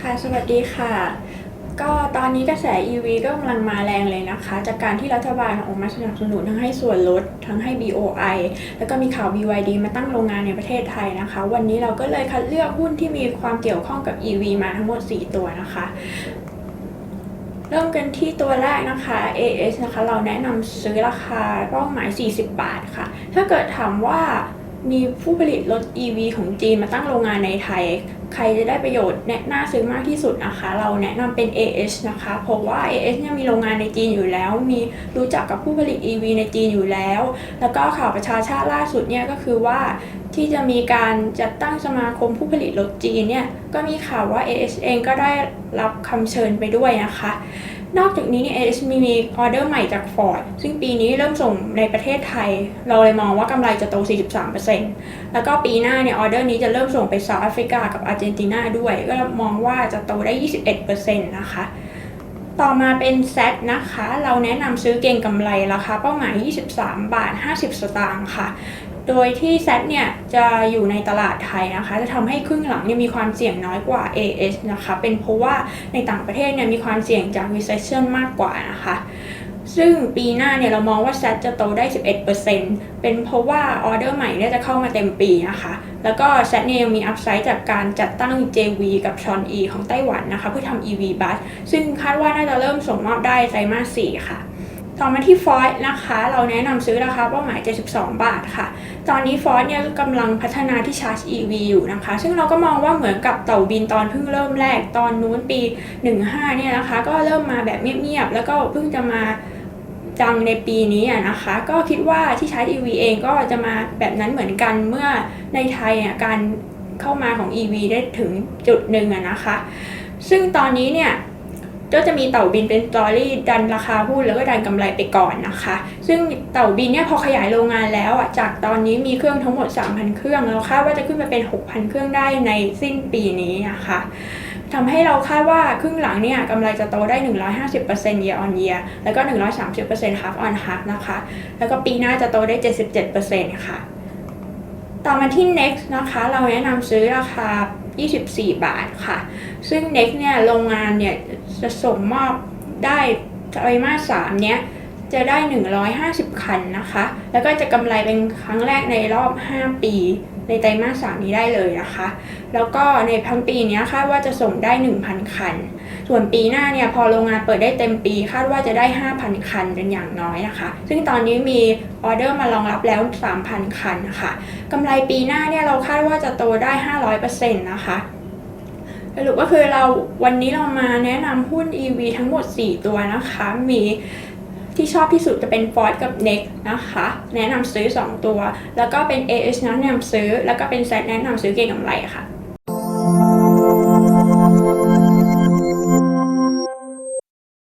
ค่ะสวัสดีค่ะ ก็ตอนนี้กระแส EV ก็กำลังมาแรงเลยนะคะ จากการที่รัฐบาลออกมาสนับสนุนทั้งให้ส่วนลด ทั้งให้ BOI แล้วก็มีข่าว BYD มาตั้งโรงงานในประเทศไทยนะคะ วันนี้เราก็เลยคัดเลือกหุ้นที่มีความเกี่ยวข้องกับ EV มาทั้งหมด 4 ตัวนะคะเริ่มกันที่ตัวแรกนะคะ AS นะคะ เราแนะนำซื้อราคาเป้าหมาย 40 บาทค่ะ ถ้าเกิดถามว่า มีผู้ผลิตรถ EV ของจีนมาตั้งโรงงานในไทย ใครจะได้ประโยชน์แนะน่าซื้อมากที่สุดนะคะ เราแนะนำเป็น AS นะคะ เพราะว่า AS เนี่ยมีโรงงานในจีนอยู่แล้ว มีรู้จักกับผู้ผลิต EV ในจีนอยู่แล้ว แล้วก็ข่าวประชาชาติล่าสุดเนี่ยก็คือว่าที่จะมีการจัดตั้งสมาคมผู้ผลิตรถจีนเนี่ยก็มีข่าวว่า AS เองก็ได้รับคำเชิญไปด้วยนะคะ นอกจากนี้เนี่ย AS มีมีออเดอร์ใหม่จาก Ford ซึ่งปีนี้เริ่มส่งในประเทศไทย เราเลยมองว่ากำไรจะโต 43%แล้วก็ปีหน้าเนี่ยออเดอร์นี้จะเริ่มส่งไปเซาท์แอฟริกากับอาร์เจนตินาด้วย ก็มองว่าจะโตได้ 21%นะคะ ต่อมาเป็น Z นะคะ เราแนะนำซื้อเก่งกำไรราคาเป้าหมาย 23 บาท 50 สตางค์ค่ะ โดยที่ Z เนี่ยจะอยู่ในตลาดไทยนะคะ จะทำให้ครึ่งหลังเนี่ยมีความเสี่ยงน้อยกว่า AS นะคะ เป็นเพราะว่าในต่างประเทศเนี่ยมีความเสี่ยงจาก recession มากกว่านะคะ ซึ่งปีหน้าเนี่ยเรามองว่าแซดจะโตได้ 11%เป็นเพราะว่าออเดอร์ใหม่เนี่ยจะเข้ามาเต็มปีนะคะ แล้วก็แซดเนี่ยยังมีอัพไซด์จากการจัดตั้ง JV กับชอน E ของไต้หวันนะคะ เพื่อทำ EV bus ซึ่งคาดว่าน่าจะเริ่มส่งมอบได้ไตรมาส4ค่ะ ต่อมาที่ Ford นะคะ เราแนะนำซื้อราคาเป้าหมาย 72 บาทค่ะ ตอนนี้ Ford เนี่ยกำลังพัฒนาที่ชาร์จ EV อยู่นะคะ ซึ่งเราก็มองว่าเหมือนกับเต่าบินตอนเพิ่งเริ่มแรกตอนนู้นปี 15 เนี่ยนะคะ ก็เริ่มมาแบบเงียบๆ แล้วก็เพิ่งจะมาดังในปีนี้นะคะ ก็คิดว่าที่ชาร์จ EV เองก็จะมาแบบนั้นเหมือนกันเมื่อในไทยอะการเข้ามาของ EV ได้ถึงจุดหนึ่งนะคะ ซึ่งตอนนี้เนี่ย ก็จะมีเต่าบินเป็นสตอรี่ดันราคาหุ้นแล้วก็ดันกำไรไปก่อนนะคะ ซึ่งเต่าบินเนี่ยพอขยายโรงงานแล้วอะจากตอนนี้มีเครื่องทั้งหมด 3,000 เครื่องเราคาดว่าจะขึ้นไปเป็น 6,000 เครื่องได้ในสิ้นปีนี้นะคะทำให้เราคาดว่าครึ่งหลังเนี่ยกำไรจะโตได้ 150% year on year แล้วก็ 130% half on half นะคะ แล้วก็ปีหน้าจะโตได้ 77%ค่ะ ต่อมาที่ next นะคะ เราแนะนำซื้อราคา 24 บาทค่ะ ซึ่ง next เนี่ยโรงงานเนี่ยจะส่งมอบได้ไตรมาสสามเนี้ย จะได้ 150 คันนะคะ แล้วก็จะกำไรเป็นครั้งแรกในรอบ 5 ปี ในไตรมาส 3 นี้ได้เลยนะคะ แล้วก็ในทั้งปีนี้คาดว่าจะส่งได้ 1,000 คัน ส่วนปีหน้าเนี่ยพอโรงงานเปิดได้เต็มปี คาดว่าจะได้ 5,000 คันเป็นอย่างน้อยนะคะ ซึ่งตอนนี้มีออเดอร์มารองรับแล้ว 3,000 คันค่ะกำไรปีหน้าเนี่ยเราคาดว่าจะโตได้ 500%นะคะสรุปก็คือเราวันนี้เรามาแนะนำหุ้น EV ทั้งหมด 4 ตัวนะคะ มี ที่ชอบที่สุดจะเป็น Ford กับ Next นะคะ แนะนำซื้อ 2 ตัว แล้วก็เป็น AS แนะนำซื้อ แล้วก็เป็น Z แนะนำซื้อเก่งกำไรค่ะ